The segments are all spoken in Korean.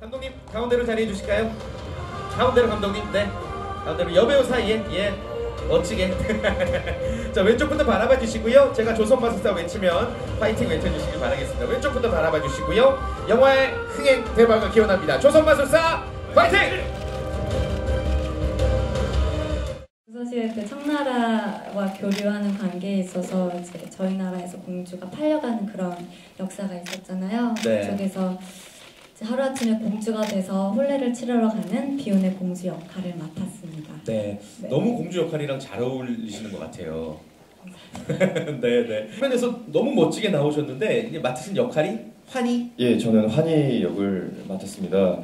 감독님 가운데로 자리해 주실까요? 가운데로 감독님 네. 가운데로 여배우 사이에 예 멋지게. 자 왼쪽부터 바라봐 주시고요. 제가 조선마술사 외치면 파이팅 외쳐주시길 바라겠습니다. 왼쪽부터 바라봐 주시고요. 영화의 흥행 대박을 기원합니다. 조선마술사 파이팅! 사실 그 청나라와 교류하는 관계에 있어서 이제 저희 나라에서 공주가 팔려가는 그런 역사가 있었잖아요. 네. 그쪽에서 하루아침에 공주가 돼서 혼례를 치르러 가는 비운의 공주 역할을 맡았습니다. 네, 네. 너무 공주 역할이랑 잘 어울리시는 것 같아요 네 네 화면에서 너무 멋지게 나오셨는데 이제 맡으신 역할이 환희 예, 저는 환희 역을 맡았습니다.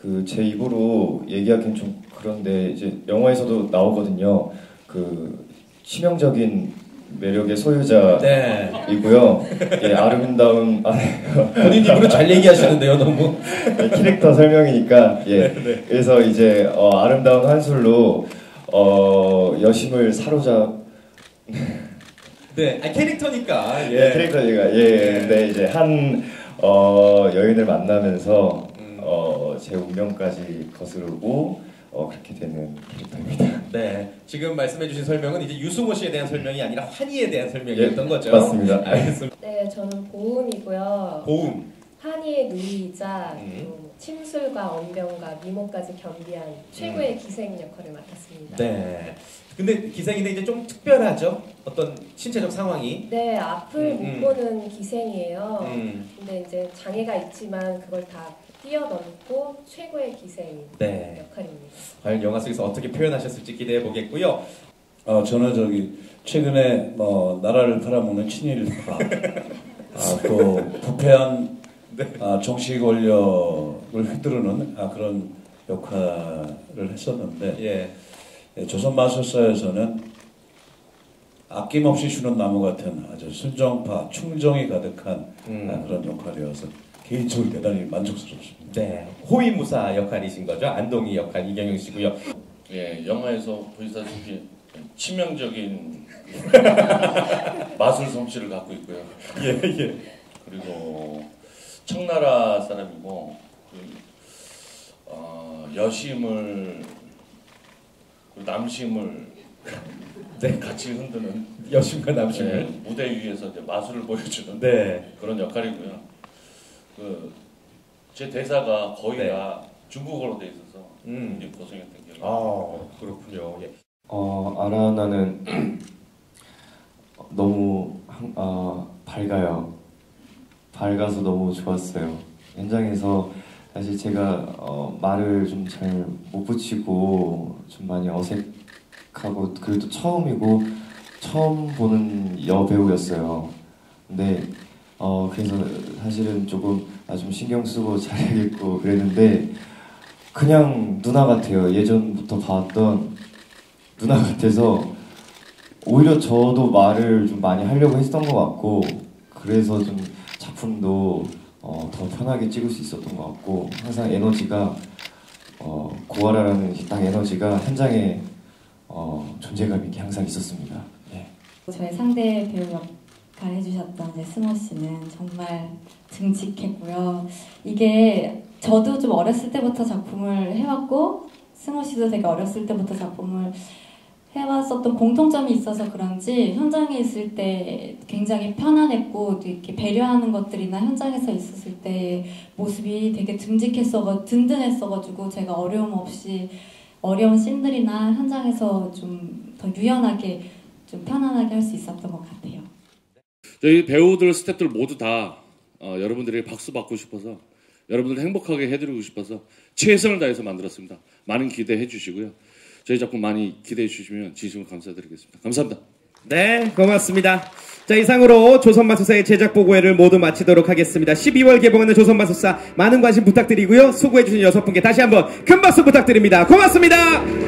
그 제 입으로 얘기하기는 좀 그런데 이제 영화에서도 나오거든요. 그 치명적인 매력의 소유자이고요. 네 예, 아름다운 아, 본인 입으로 잘 얘기하시는데요 너무 캐릭터 설명이니까 예. 네. 그래서 이제 어, 아름다운 한술로 어, 여심을 사로잡 네, 아, 캐릭터니까. 예, 캐릭터가 예, 네. 근데 이제 한 어, 여인을 만나면서 음. 어, 제 운명까지 거스르고 어, 그렇게 되는 캐릭터입니다. 네, 지금 말씀해주신 설명은 이제 유승호 씨에 대한 설명이 아니라 환희에 대한 설명이었던 예, 거죠. 맞습니다. 알겠습니다. 네, 저는 보은이고요. 고음. 한이의 누이이자 음. 또 침술과 언병과 미모까지 겸비한 최고의 기생 역할을 맡았습니다. 네. 근데 기생인데 이제 좀 특별하죠. 어떤 신체적 상황이. 네, 앞을 음, 음. 못 보는 기생이에요. 음. 근데 이제 장애가 있지만 그걸 다 뛰어넘고 최고의 기생 네. 역할입니다. 과연 영화 속에서 어떻게 표현하셨을지 기대해 보겠고요. 어, 저는 저기 최근에 뭐 나라를 팔아먹는 친일파, 아, 또 부패한 네. 아, 정치 권력을 휘두르는 아, 그런 역할을 했었는데 예. 예, 조선 마술사에서는 아낌없이 주는 나무 같은 아주 순정파, 충정이 가득한 음. 아, 그런 역할이어서 개인적으로 대단히 만족스럽습니다. 네. 호위무사 역할이신 거죠. 안동희 역할 이경영 씨고요. 예, 영화에서 보시다시피 치명적인 마술 솜씨를 갖고 있고요. 예, 예. 그리고 청나라 사람이고 그, 어, 여심을 그 남심을 네. 같이 흔드는 여심과 남심을. 예, 무대 위에서 이제 마술을 보여주는 네. 그런 역할이고요. 그 제 대사가 거의 네. 다 중국어로 돼 있어서 음. 굉장히 고생했던 기억이 아, 그렇군요. 예. 어, 아라나는 너무 항- 아, 밝아요. 밝아서 너무 좋았어요. 현장에서 사실 제가 어, 말을 좀 잘 못 붙이고 좀 많이 어색하고 그래도 처음이고 처음 보는 여배우였어요. 근데 어, 그래서 사실은 조금 아, 좀 신경 쓰고 잘해야겠고 그랬는데 그냥 누나 같아요. 예전부터 봐왔던 누나 같아서 오히려 저도 말을 좀 많이 하려고 했던 것 같고 그래서 좀 작품도 어, 더 편하게 찍을 수 있었던 것 같고 항상 에너지가 어, 고아라라는 딱 에너지가 현장에 어, 존재감 있게 항상 있었습니다. 예. 저희 상대 배우 역 할 해주셨던 이제 승호 씨는 정말 듬직했고요. 이게 저도 좀 어렸을 때부터 작품을 해왔고 승호 씨도 되게 어렸을 때부터 작품을 해왔었던 공통점이 있어서 그런지 현장에 있을 때 굉장히 편안했고 또 이렇게 배려하는 것들이나 현장에서 있었을 때 모습이 되게 듬직했어 든든했어가지고 제가 어려움 없이 어려운 씬들이나 현장에서 좀 더 유연하게 좀 편안하게 할 수 있었던 것 같아요. 저희 배우들, 스태프들 모두 다 어, 여러분들에게 박수 받고 싶어서 여러분들 행복하게 해드리고 싶어서 최선을 다해서 만들었습니다. 많은 기대해 주시고요. 저희 작품 많이 기대해 주시면 진심으로 감사드리겠습니다. 감사합니다. 네, 고맙습니다. 자, 이상으로 조선마술사의 제작 보고회를 모두 마치도록 하겠습니다. 12월 개봉하는 조선마술사 많은 관심 부탁드리고요. 수고해주신 여섯 분께 다시 한번 큰 박수 부탁드립니다. 고맙습니다.